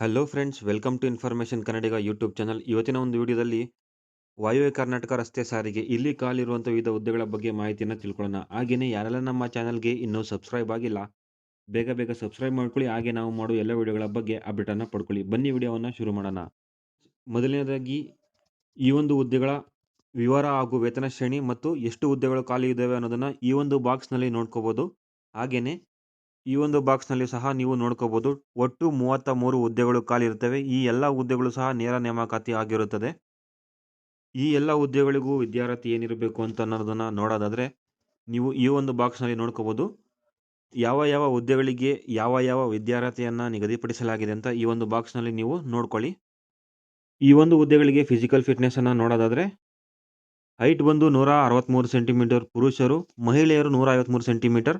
Hello friends welcome to information Kannadiga YouTube channel ಇವತ್ತಿನ ಒಂದು ವಿಡಿಯೋದಲ್ಲಿ ವಾಯುವ್ಯ ಕರ್ನಾಟಕ ರಸ್ತೆ ಸಾರಿಗೆ, ಇಲ್ಲಿ ಕಾಲಿರುವಂಥ ವಿವಿಧ ಹುದ್ದೆಗಳ ಬಗ್ಗೆ ಮಾಹಿತಿಯನ್ನು ತಿಳ್ಕೊಳ್ಳೋಣ. ಹಾಗೆಯೇ ಯಾರೆಲ್ಲ ನಮ್ಮ ಚಾನಲ್ಗೆ ಇನ್ನೂ ಸಬ್ಸ್ಕ್ರೈಬ್ ಆಗಿಲ್ಲ, ಬೇಗ ಬೇಗ ಸಬ್ಸ್ಕ್ರೈಬ್ ಮಾಡ್ಕೊಳ್ಳಿ. ಹಾಗೆ ನಾವು ಮಾಡೋ ಎಲ್ಲ ವಿಡಿಯೋಗಳ ಬಗ್ಗೆ ಅಪ್ಡೇಟನ್ನು ಪಡ್ಕೊಳ್ಳಿ. ಬನ್ನಿ ವಿಡಿಯೋವನ್ನು ಶುರು ಮಾಡೋಣ. ಮೊದಲನೇದಾಗಿ, ಈ ಒಂದು ಹುದ್ದೆಗಳ ವಿವರ ಹಾಗೂ ವೇತನ ಶ್ರೇಣಿ ಮತ್ತು ಎಷ್ಟು ಹುದ್ದೆಗಳು ಖಾಲಿ ಇದ್ದಾವೆ ಅನ್ನೋದನ್ನು ಈ ಒಂದು ಬಾಕ್ಸ್ನಲ್ಲಿ ನೋಡ್ಕೋಬೋದು. ಹಾಗೆಯೇ ಈ ಒಂದು ಬಾಕ್ಸ್ನಲ್ಲಿ ಸಹ ನೀವು ನೋಡ್ಕೋಬಹುದು ಒಟ್ಟು ಮೂವತ್ತ ಮೂರು ಹುದ್ದೆಗಳು ಖಾಲಿ ಇರುತ್ತವೆ ಈ ಎಲ್ಲ ಹುದ್ದೆಗಳು ಸಹ ನೇರ ನೇಮಕಾತಿ ಆಗಿರುತ್ತದೆ. ಈ ಎಲ್ಲ ಹುದ್ದೆಗಳಿಗೂ ವಿದ್ಯಾರ್ಥಿ ಏನಿರಬೇಕು ಅಂತ ಅನ್ನೋದನ್ನು ನೋಡೋದಾದರೆ ನೀವು ಈ ಒಂದು ಬಾಕ್ಸ್ನಲ್ಲಿ ನೋಡ್ಕೋಬೋದು ಯಾವ ಯಾವ ಹುದ್ದೆಗಳಿಗೆ ಯಾವ ಯಾವ ವಿದ್ಯಾರ್ಥಿಯನ್ನು ನಿಗದಿಪಡಿಸಲಾಗಿದೆ ಅಂತ ಈ ಒಂದು ಬಾಕ್ಸ್ನಲ್ಲಿ ನೀವು ನೋಡ್ಕೊಳ್ಳಿ. ಈ ಒಂದು ಹುದ್ದೆಗಳಿಗೆ ಫಿಸಿಕಲ್ ಫಿಟ್ನೆಸ್ಸನ್ನು ನೋಡೋದಾದರೆ ಹೈಟ್ ಬಂದು ನೂರ ಅರವತ್ತ್ಮೂರು ಸೆಂಟಿಮೀಟರ್, ಪುರುಷರು, ಮಹಿಳೆಯರು ನೂರ ಐವತ್ತ್ಮೂರು ಸೆಂಟಿಮೀಟರ್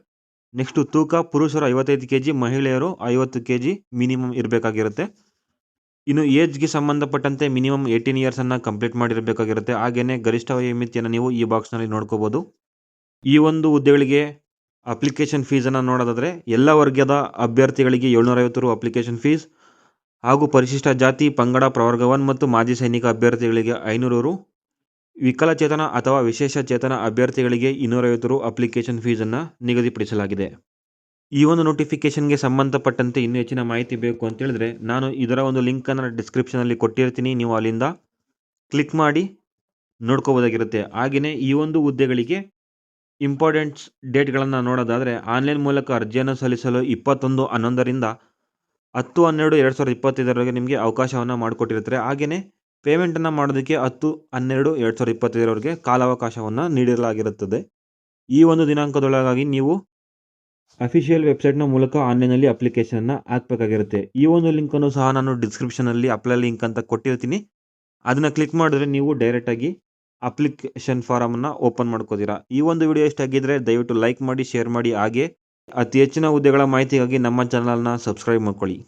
ನೆಕ್ಸ್ಟು ತೂಕ, ಪುರುಷರು ಐವತ್ತೈದು ಕೆ ಜಿ ಮಹಿಳೆಯರು ಐವತ್ತು ಕೆ ಜಿ ಮಿನಿಮಮ್ ಇರಬೇಕಾಗಿರುತ್ತೆ. ಇನ್ನು ಏಜ್ಗೆ ಸಂಬಂಧಪಟ್ಟಂತೆ ಮಿನಿಮಮ್ ಏಯ್ಟೀನ್ ಇಯರ್ಸನ್ನು ಕಂಪ್ಲೀಟ್ ಮಾಡಿರಬೇಕಾಗಿರುತ್ತೆ. ಹಾಗೆಯೇ ಗರಿಷ್ಠ ವಯೋಮಿತಿಯನ್ನು ನೀವು ಈ ಬಾಕ್ಸ್ನಲ್ಲಿ ನೋಡ್ಕೋಬೋದು. ಈ ಒಂದು ಹುದ್ದೆಗಳಿಗೆ ಅಪ್ಲಿಕೇಶನ್ ಫೀಸನ್ನು ನೋಡೋದಾದರೆ ಎಲ್ಲ ವರ್ಗದ ಅಭ್ಯರ್ಥಿಗಳಿಗೆ ಏಳ್ನೂರೈವತ್ತು ರೂ ಅಪ್ಲಿಕೇಶನ್ ಫೀಸ್ ಹಾಗೂ ಪರಿಶಿಷ್ಟ ಜಾತಿ, ಪಂಗಡ, ಪ್ರವರ್ಗ ಒನ್ ಮತ್ತು ಮಾಜಿ ಸೈನಿಕ ಅಭ್ಯರ್ಥಿಗಳಿಗೆ ಐನೂರು ರು ವಿಕಲಚೇತನ ಅಥವಾ ವಿಶೇಷ ಚೇತನ ಅಭ್ಯರ್ಥಿಗಳಿಗೆ ಇನ್ನೂರೈವತ್ತು ರು ಅಪ್ಲಿಕೇಶನ್ ಫೀಸನ್ನು ನಿಗದಿಪಡಿಸಲಾಗಿದೆ. ಈ ಒಂದು ನೋಟಿಫಿಕೇಷನ್ಗೆ ಸಂಬಂಧಪಟ್ಟಂತೆ ಇನ್ನೂ ಹೆಚ್ಚಿನ ಮಾಹಿತಿ ಬೇಕು ಅಂತೇಳಿದ್ರೆ ನಾನು ಇದರ ಒಂದು ಲಿಂಕನ್ನು ಡಿಸ್ಕ್ರಿಪ್ಷನಲ್ಲಿ ಕೊಟ್ಟಿರ್ತೀನಿ. ನೀವು ಅಲ್ಲಿಂದ ಕ್ಲಿಕ್ ಮಾಡಿ ನೋಡ್ಕೋಬೋದಾಗಿರುತ್ತೆ. ಹಾಗೆಯೇ ಈ ಒಂದು ಹುದ್ದೆಗಳಿಗೆ ಇಂಪಾರ್ಟೆಂಟ್ಸ್ ಡೇಟ್ಗಳನ್ನು ನೋಡೋದಾದರೆ ಆನ್ಲೈನ್ ಮೂಲಕ ಅರ್ಜಿಯನ್ನು ಸಲ್ಲಿಸಲು ಇಪ್ಪತ್ತೊಂದು, ಹನ್ನೊಂದರಿಂದ ಹತ್ತು, ಹನ್ನೆರಡು, ಎರಡು ಸಾವಿರದ ಇಪ್ಪತ್ತೈದರವರೆಗೆ ನಿಮಗೆ ಅವಕಾಶವನ್ನು ಮಾಡಿಕೊಟ್ಟಿರ್ತಾರೆ. ಹಾಗೆಯೇ ಪೇಮೆಂಟನ್ನು ಮಾಡೋದಕ್ಕೆ ಹತ್ತು, ಹನ್ನೆರಡು, ಎರಡು ಸಾವಿರದ ಇಪ್ಪತ್ತೈದರವರೆಗೆ ಕಾಲಾವಕಾಶವನ್ನು ನೀಡಲಾಗಿರುತ್ತದೆ. ಈ ಒಂದು ದಿನಾಂಕದೊಳಗಾಗಿ ನೀವು ಅಫಿಷಿಯಲ್ ವೆಬ್ಸೈಟ್ನ ಮೂಲಕ ಆನ್ಲೈನಲ್ಲಿ ಅಪ್ಲಿಕೇಶನನ್ನು ಹಾಕಬೇಕಾಗಿರುತ್ತೆ. ಈ ಒಂದು ಲಿಂಕನ್ನು ಸಹ ನಾನು ಡಿಸ್ಕ್ರಿಪ್ಷನಲ್ಲಿ ಅಪ್ಲೈ ಲಿಂಕ್ ಅಂತ ಕೊಟ್ಟಿರ್ತೀನಿ. ಅದನ್ನು ಕ್ಲಿಕ್ ಮಾಡಿದ್ರೆ ನೀವು ಡೈರೆಕ್ಟಾಗಿ ಅಪ್ಲಿಕೇಶನ್ ಫಾರಮನ್ನು ಓಪನ್ ಮಾಡ್ಕೋತೀರಾ. ಈ ಒಂದು ವಿಡಿಯೋ ಇಷ್ಟ ಆಗಿದ್ದರೆ ದಯವಿಟ್ಟು ಲೈಕ್ ಮಾಡಿ, ಶೇರ್ ಮಾಡಿ, ಹಾಗೆ ಅತಿ ಹೆಚ್ಚಿನ ಹುದ್ದೆಗಳ ಮಾಹಿತಿಗಾಗಿ ನಮ್ಮ ಚಾನಲ್ನ ಸಬ್ಸ್ಕ್ರೈಬ್ ಮಾಡ್ಕೊಳ್ಳಿ.